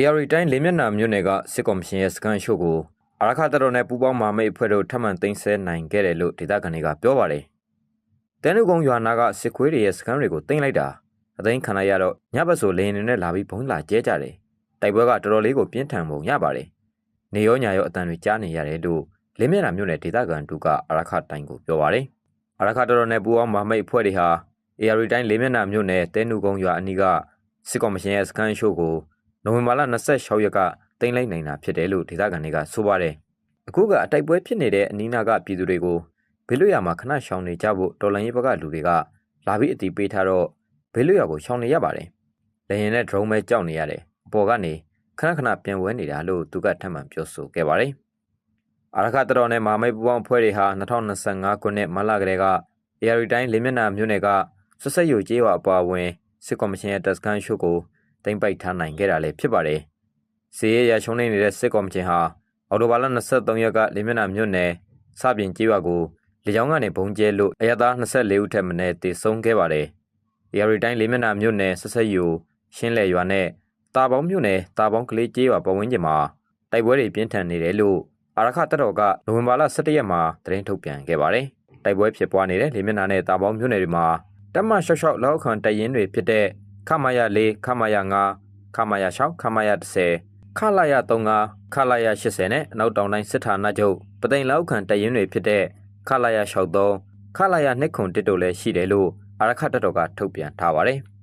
AR တိုင်းလေးမျက်နှာမြို့နယ်ကစစ်ကော်မရှင်ရဲ့စကန်ရှို့ကိုအရခတတော်နဲ့ပူးပေါင်းမာမိတ်အဖွဲ့တို့ထပ်မံသိမ်းဆဲနိုင်ခဲ့တယ်လို့ဒေသခံတွေကပြောပါတယ်။တန်နုကုန်းရွာနာကစစ်ခွေးတွေရဲ့စကန်တွေကိုသိမ်းလိုက်တာအသိမ်းခံလိုက်ရတော့ညဘက်ဆိုလေရင်တွေနဲ့လာပြီးဘုံလာကျဲကြတယ်။တိုက်ပွဲကတော်တော်လေးကိုပြင်းထန်ပုံရပါတယ်။နေရောညာရောအတန်တွေကြားနေရတယ်လို့လေးမျက်နှာမြို့နယ်ဒေသခံတူကအရခတိုင်းကိုပြောပါတယ်။အရခတတော်နဲ့ပူးပေါင်းမာမိတ်အဖွဲ့တွေဟာ AR တိုင်းလေးမျက်နှာမြို့နယ်တဲနုကုန်းရွာအနီးကစစ်ကော်မရှင်ရဲ့စကန်ရှို့ကို နိုဝင်ဘာလ26ရက်ကတင်လိုက်နိုင်တာဖြစ်တယ်လို့ဒေသခံတွေကဆိုပါတယ်။အခုကအတိုက်ပွဲဖြစ်နေတဲ့အနီးနားကပြည်သူတွေကိုဘေးလွတ်ရာမှာခဏရှောင်နေကြဖို့တော်လန်ရေးဘက်ကလူတွေကလာပြီးအတီးပေးထားတော့ဘေးလွတ်ရာကိုရှောင်နေရပါတယ်။လေရင်နဲ့ drone ပဲကြောက်နေရတယ်။အပေါ်ကနေခဏခဏပြန်ဝဲနေတာလို့သူကထပ်မံပြောဆိုခဲ့ပါတယ်။အာရခတတော်နဲ့မာမိတ်ပူပေါင်းဖွဲ့တွေဟာ2025ခုနှစ်မလကလေးက AR တိုင်းလင်းမျက်နှာမြို့နယ်ကဆွဆက်ယူကျေးရွာအပါအဝင်စစ်ကော်မရှင်ရဲ့တပ်စခန်းရှို့ကို သိမ့်ပိုက်ထားနိုင်ခဲ့တာလည်းဖြစ်ပါတယ်။စီရဲရချုံနေနေတဲ့စစ်ကော်မရှင်ဟာအော်တိုဘာလ23ရက်ကလေမျက်နှာမြို့နယ်စပြင်ကျေးရွာကိုလေကြောင်းကနေဘုံကျဲလို့အရသာ24ဦးထက်မနည်းတေဆုံးခဲ့ပါတယ်။ရီတိုင်းလေမျက်နှာမြို့နယ်ဆက်ဆက်ယူရှင်းလေရွာနဲ့တာပေါင်းမြို့နယ်တာပေါင်းကလေးကျေးရွာပတ်ဝန်းကျင်မှာတိုက်ပွဲတွေပြင်းထန်နေတယ်လို့အာရခတပ်တော်ကနိုဝင်ဘာလ17ရက်မှာသတင်းထုတ်ပြန်ခဲ့ပါတယ်။တိုက်ပွဲဖြစ်ပွားနေတဲ့လေမျက်နှာနဲ့တာပေါင်းမြို့နယ်တွေမှာတပ်မရှော့ရှော့လောက်ခံတပ်ရင်းတွေဖြစ်တဲ့ ခမာယာ၄ခမာယာ9ခမာယာ6ခမာယာ10ခလာယာ35ခလာယာ80နဲ့အနောက်တောင်တိုင်းစစ်ဌာနချုပ်ပသိမ်လောက်ခံတရင်တွေဖြစ်တဲ့ခလာယာ63ခလာယာ2ခုတစ်တို့လည်းရှိတယ်လို့အာရခတပ်တော်ကထုတ်ပြန်ထားပါတယ်။